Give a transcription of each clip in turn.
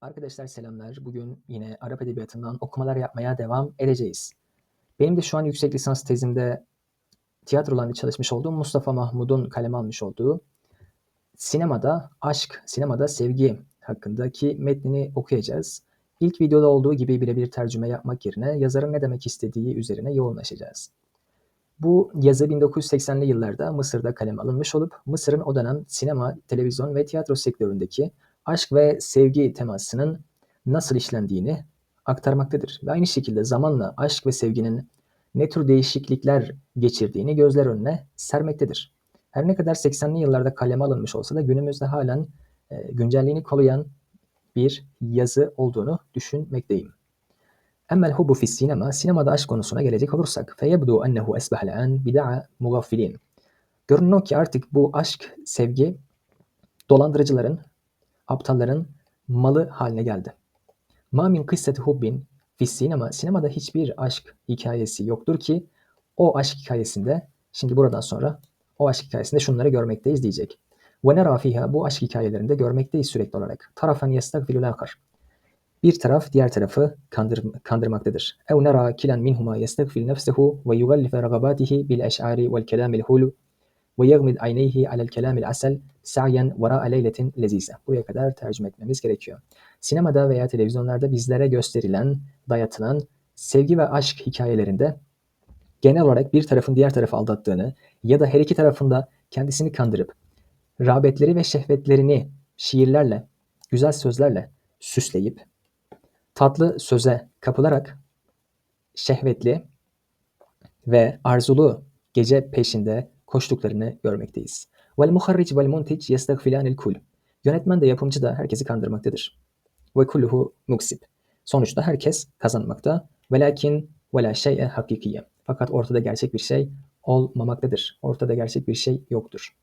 Arkadaşlar selamlar. Bugün yine Arap Edebiyatı'ndan okumalar yapmaya devam edeceğiz. Benim de şu an yüksek lisans tezimde tiyatrolarında çalışmış olduğum Mustafa Mahmud'un kaleme almış olduğu sinemada aşk, sinemada sevgi hakkındaki metnini okuyacağız. İlk videoda olduğu gibi birebir tercüme yapmak yerine yazarın ne demek istediği üzerine yoğunlaşacağız. Bu yazı 1980'li yıllarda Mısır'da kaleme alınmış olup Mısır'ın o dönem sinema, televizyon ve tiyatro sektöründeki aşk ve sevgi temasının nasıl işlendiğini aktarmaktadır. Ve aynı şekilde zamanla aşk ve sevginin ne tür değişiklikler geçirdiğini gözler önüne sermektedir. Her ne kadar 80'li yıllarda kaleme alınmış olsa da günümüzde halen e, güncelliğini koruyan bir yazı olduğunu düşünmekteyim. Emmel hubbu fis sinema, sinemada aşk konusuna gelecek olursak, feyebdu ennehu esbehel an bida'a mugaffilin. Görünüyor ki artık bu aşk, sevgi dolandırıcıların, aptalların malı haline geldi. Ma min kısseti hubbin fis sinema, sinemada hiçbir aşk hikayesi yoktur ki o aşk hikayesinde, şimdi buradan sonra o aşk hikayesinde şunları görmekteyiz diyecek. Ve nera fiha, bu aşk hikayelerinde görmekteyiz sürekli olarak. Tarafen yestagfilul akar. Bir taraf diğer tarafı kandır, kandırmaktadır. Ev nera kilen minhuma yestagfil nefsehu ve yugallife ragabatihi bil eş'ari vel kelamil hulu yagmid ayneyhi alel kelamil asel sa'yen vera'a leyletin lezize. Buraya kadar tercüme etmemiz gerekiyor. Sinemada veya televizyonlarda bizlere gösterilen, dayatılan sevgi ve aşk hikayelerinde genel olarak bir tarafın diğer tarafı aldattığını ya da her iki tarafında kendisini kandırıp rağbetleri ve şehvetlerini şiirlerle, güzel sözlerle süsleyip tatlı söze kapılarak şehvetli ve arzulu gece peşinde koştuklarını görmekteyiz. Vel muharric vel muntic yestagfilanil kul. Yönetmen de yapımcı da herkesi kandırmaktadır. Ve kulluhu muksib. Sonuçta herkes kazanmakta. Velakin vela şey'e hakikiye. Fakat ortada gerçek bir şey olmamaktadır. Ortada gerçek bir şey yoktur.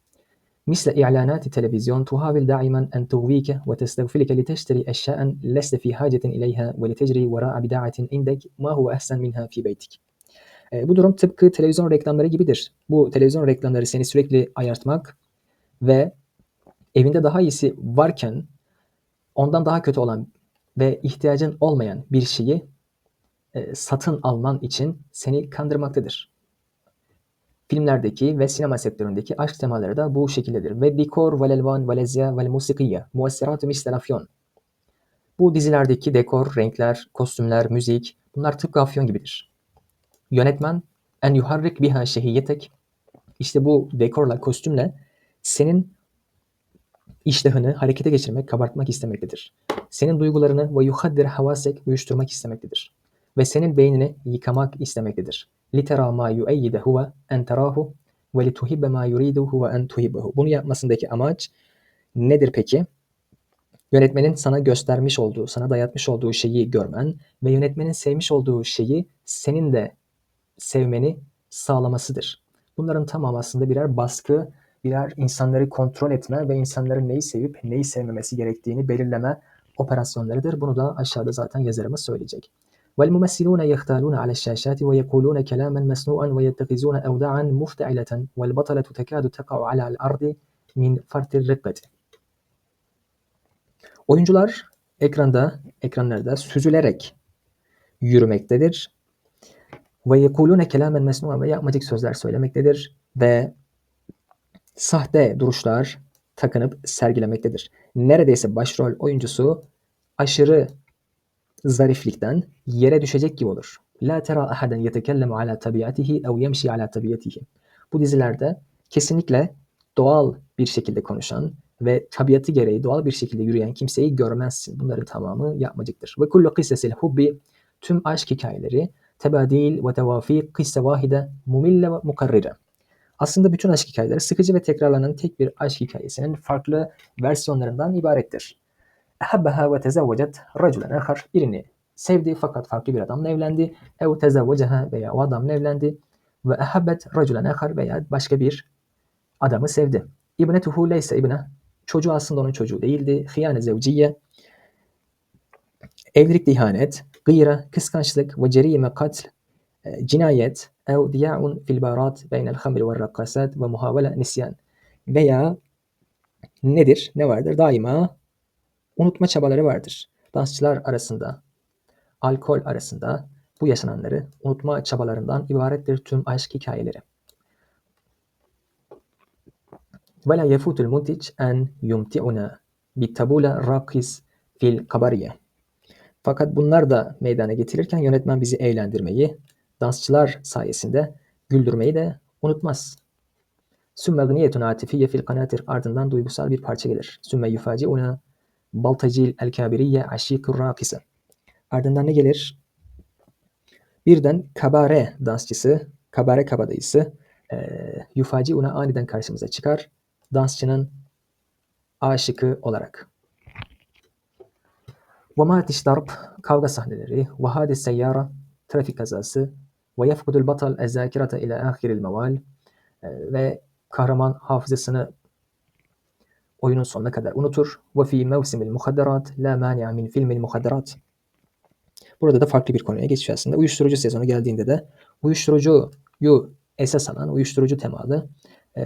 Misle i'lanati televizyon tuhavil daimen en tugvike ve testagfilike li teşteri eşyaen leste fi hacetin ileyha ve li tecri vera'a bida'atin indek ma huve ehsen minha fi beytik. E, bu durum tıpkı televizyon reklamları gibidir. Bu televizyon reklamları seni sürekli ayartmak ve evinde daha iyisi varken ondan daha kötü olan ve ihtiyacın olmayan bir şeyi e, satın alman için seni kandırmaktadır. Filmlerdeki ve sinema sektöründeki aşk temaları da bu şekildedir. Ve dekor, vel elvan, vel musikiye, muessirat-ı mistelafyon. Bu dizilerdeki dekor, renkler, kostümler, müzik bunlar tıpkı afyon gibidir. Yönetmen en yuharrik biha şehiyetek işte bu dekorla, kostümle senin iştahını harekete geçirmek, kabartmak istemektedir. Senin duygularını ve yuhaddir havasek uyuşturmak istemektedir. Ve senin beynini yıkamak istemektedir. Litera ma yueyyide huve en terahu ve lituhibbe ma yuridu huve en tuhibbehu. Bunu yapmasındaki amaç nedir peki? Yönetmenin sana göstermiş olduğu, sana dayatmış olduğu şeyi görmen ve yönetmenin sevmiş olduğu şeyi senin de sevmeni sağlamasıdır. Bunların tamamı aslında birer baskı, birer insanları kontrol etme ve insanların neyi sevip neyi sevmemesi gerektiğini belirleme operasyonlarıdır. Bunu da aşağıda zaten yazarımız söyleyecek. والممثلون يختالون على الشاشات ويقولون كلاما مسنوعا ويتخذون أوداعا مفتعلة والبطلة تكاد تقع على الأرض min fartil rikkati. Oyuncular ekranda, ekranlarda süzülerek yürümektedir. ve yekulune kelamen mesnu'a ve yapmacık sözler söylemektedir ve sahte duruşlar takınıp sergilemektedir. Neredeyse başrol oyuncusu aşırı zariflikten yere düşecek gibi olur. La tera ahaden yetekellemu ala tabiatihi ev yemşi ala tabiatihi. Bu dizilerde kesinlikle doğal bir şekilde konuşan ve tabiatı gereği doğal bir şekilde yürüyen kimseyi görmezsin. Bunların tamamı yapmacıktır. Ve kullu kıssesil hubbi tüm aşk hikayeleri tebadil ve tevafik kısse vahide mumille ve mukarrire. Aslında bütün aşk hikayeleri sıkıcı ve tekrarlanan tek bir aşk hikayesinin farklı versiyonlarından ibarettir. Ehabbeha ve tezevvecet raculen ahar. Birini sevdi fakat farklı bir adamla evlendi. Ev tezevveceha veya o adamla evlendi. Ve ehabbet raculen ahar veya başka bir adamı sevdi. İbnetuhu leyse ibne. Çocuğu aslında onun çocuğu değildi. Hıyane zevciye. Evlilikte ihanet, gıyra, kıskançlık ve cerime katl, e, cinayet, ev diya'un fil barat beynel hamri ve rakkasat ve muhavele nisyan. Veya nedir? Ne vardır? Daima unutma çabaları vardır. dansçılar arasında, alkol arasında bu yaşananları unutma çabalarından ibarettir tüm aşk hikayeleri. ولا يفوت المنتج أن يمتعنا بالتبولة الراقص في القبرية. fakat bunlar da meydana getirirken yönetmen bizi eğlendirmeyi, dansçılar sayesinde güldürmeyi de unutmaz. Sümme gıniyetun atifiyye fil kanatir ardından duygusal bir parça gelir. Sümme yufaciuna baltacil el kabiriye aşikur rakise. Ardından ne gelir? Birden kabare dansçısı, kabare kabadayısı e, yufaciuna aniden karşımıza çıkar. Dansçının aşıkı olarak. ومات darp kavga sahneleri ve hadis seyyara trafik kazası ve yefkudul batal ezzakirata ile ahiril meval ve kahraman hafızasını oyunun sonuna kadar unutur. Ve fi mevsimil muhadderat la mani'a min filmil muhadderat. Burada da farklı bir konuya geçiyor aslında. Uyuşturucu sezonu geldiğinde de uyuşturucuyu esas alan uyuşturucu temalı e,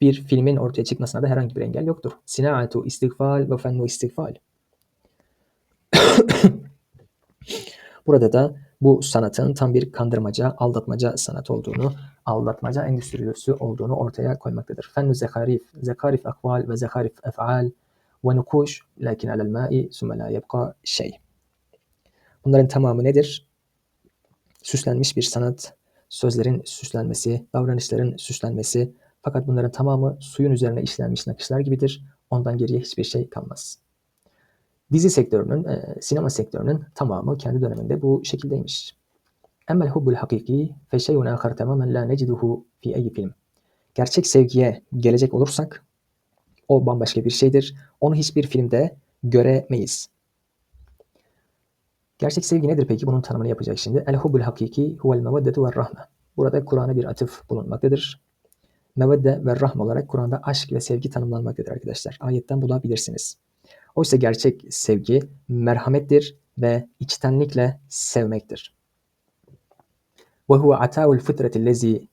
bir filmin ortaya çıkmasına da herhangi bir engel yoktur. Sinaatu istikfal ve fennu istikfal. Burada da bu sanatın tam bir kandırmaca, aldatmaca sanat olduğunu, aldatmaca endüstrisi olduğunu ortaya koymaktadır. Fennu zekarif, zekarif akval ve zekarif ef'al ve nukuş lakin alel ma'i sümme la yebqa şey. Bunların tamamı nedir? Süslenmiş bir sanat, sözlerin süslenmesi, davranışların süslenmesi fakat bunların tamamı suyun üzerine işlenmiş nakışlar gibidir. Ondan geriye hiçbir şey kalmaz. Dizi sektörünün, e, sinema sektörünün tamamı kendi döneminde bu şekildeymiş. Emmel hubbul hakiki fe şeyun ahar tamamen la neciduhu fi ey film. Gerçek sevgiye gelecek olursak o bambaşka bir şeydir. Onu hiçbir filmde göremeyiz. Gerçek sevgi nedir peki? Bunun tanımını yapacak şimdi. El hubbul hakiki huvel meveddetu ve rahme. Burada Kur'an'a bir atıf bulunmaktadır. Mevedde ve rahme olarak Kur'an'da aşk ve sevgi tanımlanmaktadır arkadaşlar. Ayetten bulabilirsiniz. Oysa gerçek sevgi merhamettir ve içtenlikle sevmektir. Ve huve ata'ul fıtrati lezi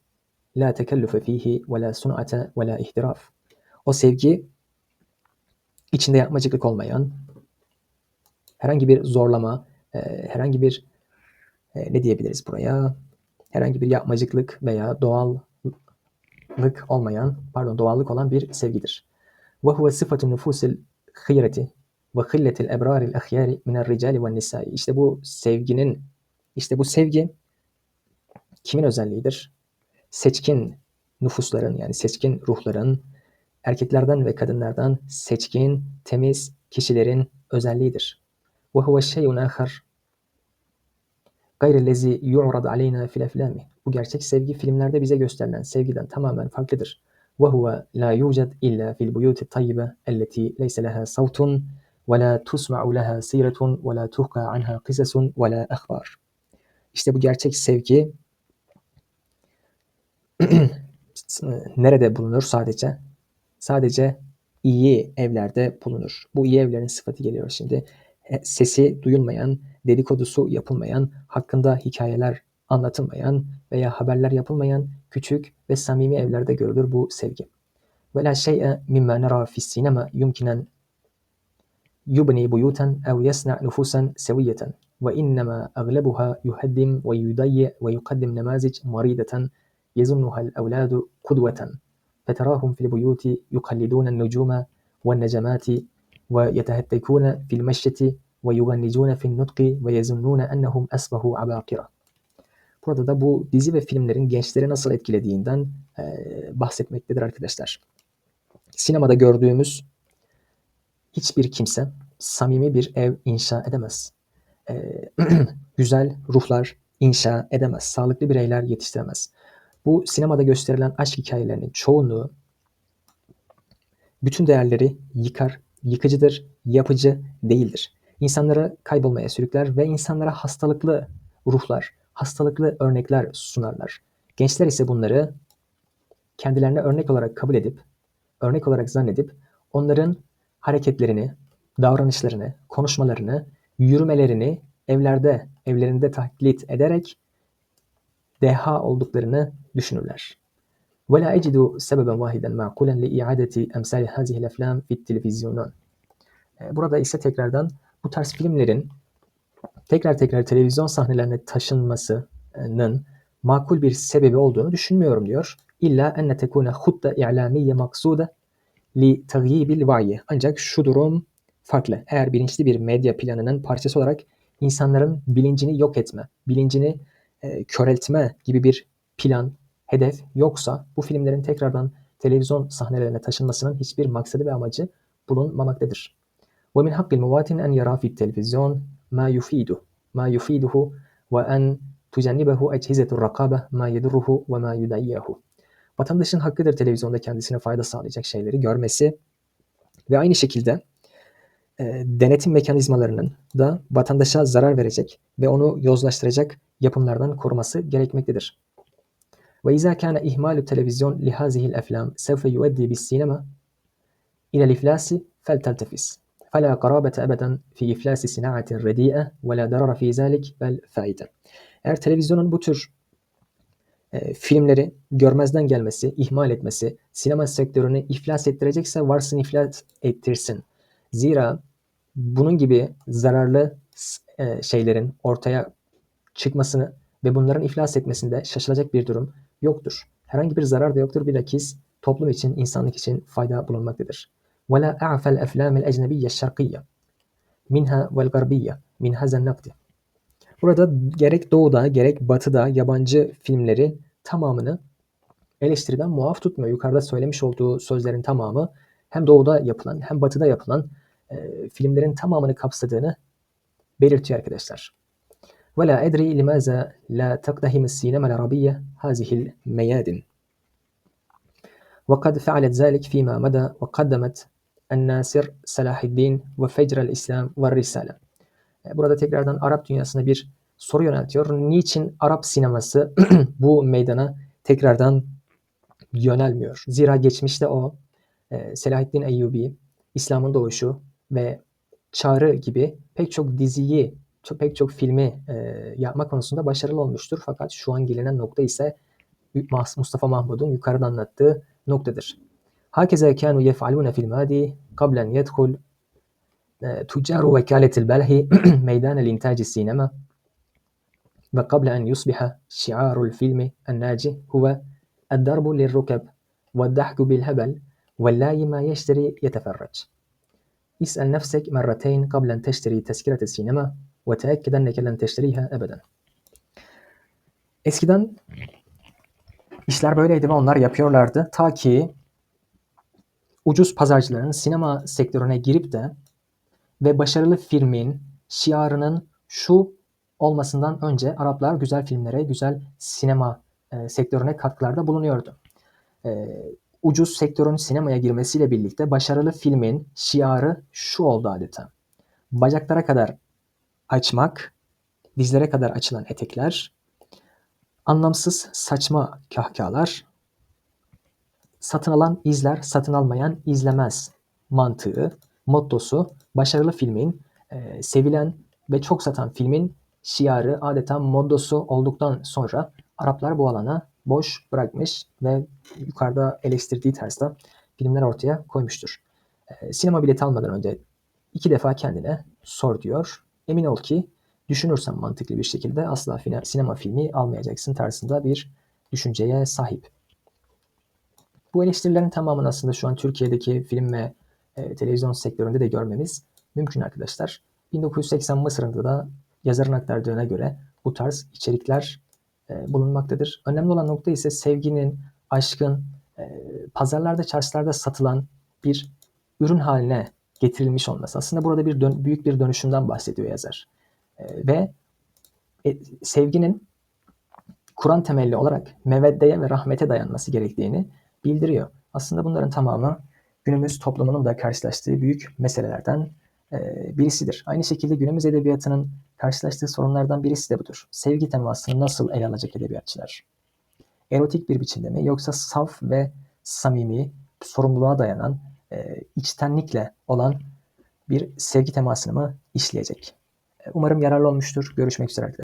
la tekellufe fihi ve la sun'ate ihtiraf. O sevgi içinde yapmacıklık olmayan, herhangi bir zorlama, e, herhangi bir e, ne diyebiliriz buraya? Herhangi bir yapmacıklık veya doğallık olmayan, pardon doğallık olan bir sevgidir. Ve huve sıfatun hıyreti ve hilletil ebraril ahyari minel ricali ve nisai. İşte bu sevginin, işte bu sevgi kimin özelliğidir? Seçkin nüfusların yani seçkin ruhların erkeklerden ve kadınlardan seçkin, temiz kişilerin özelliğidir. Ve huve şeyun ahar gayrellezi yu'rad aleyna fil. Bu gerçek sevgi filmlerde bize gösterilen sevgiden tamamen farklıdır. وهو لا يوجد إلا في البيوت الطيبة التي ليس لها صوت ولا تسمع لها سيرة ولا تحكى عنها قصص ولا أخبار. İşte bu gerçek sevgi nerede bulunur sadece? Sadece iyi evlerde bulunur. Bu iyi evlerin sıfatı geliyor şimdi. Sesi duyulmayan, dedikodusu yapılmayan, hakkında hikayeler anlatılmayan veya haberler yapılmayan küçük ve samimi evlerde görülür bu sevgi. Ve la şey'e mimma nara fis sinema yumkinen yubni buyutan ev yasna nufusan seviyeten ve innema aglabuha yuhaddim ve yudayyi ve yukaddim nemazic marideten يظنها الأولاد قدوة فتراهم في البيوت يقلدون النجوم والنجمات ويتهتكون في المشية ويغنجون في النطق ويظنون أنهم أصبحوا عباقرة Burada da bu dizi ve filmlerin gençleri nasıl etkilediğinden e, bahsetmektedir arkadaşlar. Sinemada gördüğümüz hiçbir kimse samimi bir ev inşa edemez. E, güzel ruhlar inşa edemez. Sağlıklı bireyler yetiştiremez. Bu sinemada gösterilen aşk hikayelerinin çoğunluğu bütün değerleri yıkar, yıkıcıdır, yapıcı değildir. İnsanları kaybolmaya sürükler ve insanlara hastalıklı ruhlar, hastalıklı örnekler sunarlar. Gençler ise bunları kendilerine örnek olarak kabul edip, örnek olarak zannedip onların hareketlerini, davranışlarını, konuşmalarını, yürümelerini evlerde, evlerinde taklit ederek deha olduklarını düşünürler. ولا أجد سببا واحدا معقولا لإعادة أمثال هذه الأفلام في التلفزيون. E, Burada ise tekrardan bu tarz filmlerin tekrar tekrar televizyon sahnelerine taşınmasının makul bir sebebi olduğunu düşünmüyorum diyor. İlla enne tekune hutta i'lamiye maksude li tagyibil va'yi. Ancak şu durum farklı. Eğer bilinçli bir medya planının parçası olarak insanların bilincini yok etme, bilincini e, köreltme gibi bir plan, hedef yoksa bu filmlerin tekrardan televizyon sahnelerine taşınmasının hiçbir maksadı ve amacı bulunmamaktadır. ومن حق المواطن أن يرى في التلفزيون ما يفيده ما يفيده وأن تجنبه أجهزة الرقابة ما يضره وما يضيعه. Vatandaşın hakkıdır televizyonda kendisine fayda sağlayacak şeyleri görmesi ve aynı şekilde e, denetim mekanizmalarının da vatandaşa zarar verecek ve onu yozlaştıracak yapımlardan koruması gerekmektedir. وإذا كان إهمال التلفزيون لهذه الأفلام سوف يؤدي بالسينما إلى الإفلاس فلتلتفت فلا قرابة أبدا في إفلاس صناعة رديئة ولا ضرر في ذلك بل فائدة. Eğer televizyonun bu tür e, filmleri görmezden gelmesi, ihmal etmesi, sinema sektörünü iflas ettirecekse varsın iflas ettirsin. Zira bunun gibi zararlı e, şeylerin ortaya çıkmasını ve bunların iflas etmesinde şaşılacak bir durum yoktur. Herhangi bir zarar da yoktur. Bilakis toplum için, insanlık için fayda bulunmaktadır. ولا أعفى الأفلام الأجنبية الشرقية منها والغربية من هذا النقد. Burada gerek doğuda gerek batıda yabancı filmleri tamamını eleştiriden muaf tutmuyor. Yukarıda söylemiş olduğu sözlerin tamamı hem doğuda yapılan hem batıda yapılan e, filmlerin tamamını kapsadığını belirtiyor arkadaşlar. ولا أدري لماذا لا تقتحم السينما العربية هذه الميادن وقد فعلت ذلك فيما مدى وقدمت en-Nasir, ve Fecrel İslam ve Risale. E, burada tekrardan Arap dünyasına bir soru yöneltiyor. Niçin Arap sineması bu meydana tekrardan yönelmiyor? Zira geçmişte o e, Selahaddin Eyyubi, İslam'ın doğuşu ve Çağrı gibi pek çok diziyi, pek çok filmi e, yapma konusunda başarılı olmuştur. Fakat şu an gelinen nokta ise Mustafa Mahmud'un yukarıda anlattığı noktadır. هكذا كانوا يفعلون في الماضي قبل أن يدخل تجار وكالة البلح ميدان الإنتاج السينما وقبل أن يصبح شعار الفيلم الناجح هو الضرب للركب والضحك بالهبل واللاي ما يشتري يتفرج اسأل نفسك مرتين قبل أن تشتري تذكرة السينما وتأكد أنك لن تشتريها أبدا Eskiden işler böyleydi ve onlar yapıyorlardı. Ta ki ucuz pazarcıların sinema sektörüne girip de ve başarılı filmin şiarının şu olmasından önce Araplar güzel filmlere, güzel sinema e, sektörüne katkılarda bulunuyordu. E, ucuz sektörün sinemaya girmesiyle birlikte başarılı filmin şiarı şu oldu adeta. Bacaklara kadar açmak, dizlere kadar açılan etekler, anlamsız saçma kahkahalar, satın alan izler, satın almayan izlemez mantığı, mottosu başarılı filmin, e, sevilen ve çok satan filmin şiarı adeta moddosu olduktan sonra Araplar bu alana boş bırakmış ve yukarıda eleştirdiği tarzda filmler ortaya koymuştur. E, sinema bileti almadan önce iki defa kendine sor diyor. Emin ol ki düşünürsen mantıklı bir şekilde asla sinema filmi almayacaksın tarzında bir düşünceye sahip. Bu eleştirilerin tamamını aslında şu an Türkiye'deki film ve e, televizyon sektöründe de görmemiz mümkün arkadaşlar. 1980 Mısır'ında da yazarın aktardığına göre bu tarz içerikler e, bulunmaktadır. Önemli olan nokta ise sevginin, aşkın e, pazarlarda, çarşılarda satılan bir ürün haline getirilmiş olması. Aslında burada bir dön- büyük bir dönüşümden bahsediyor yazar. E, ve e, sevginin Kur'an temelli olarak meveddeye ve rahmete dayanması gerektiğini bildiriyor. Aslında bunların tamamı günümüz toplumunun da karşılaştığı büyük meselelerden birisidir. Aynı şekilde günümüz edebiyatının karşılaştığı sorunlardan birisi de budur. Sevgi temasını nasıl ele alacak edebiyatçılar? Erotik bir biçimde mi yoksa saf ve samimi, sorumluluğa dayanan, içtenlikle olan bir sevgi temasını mı işleyecek? Umarım yararlı olmuştur. Görüşmek üzere.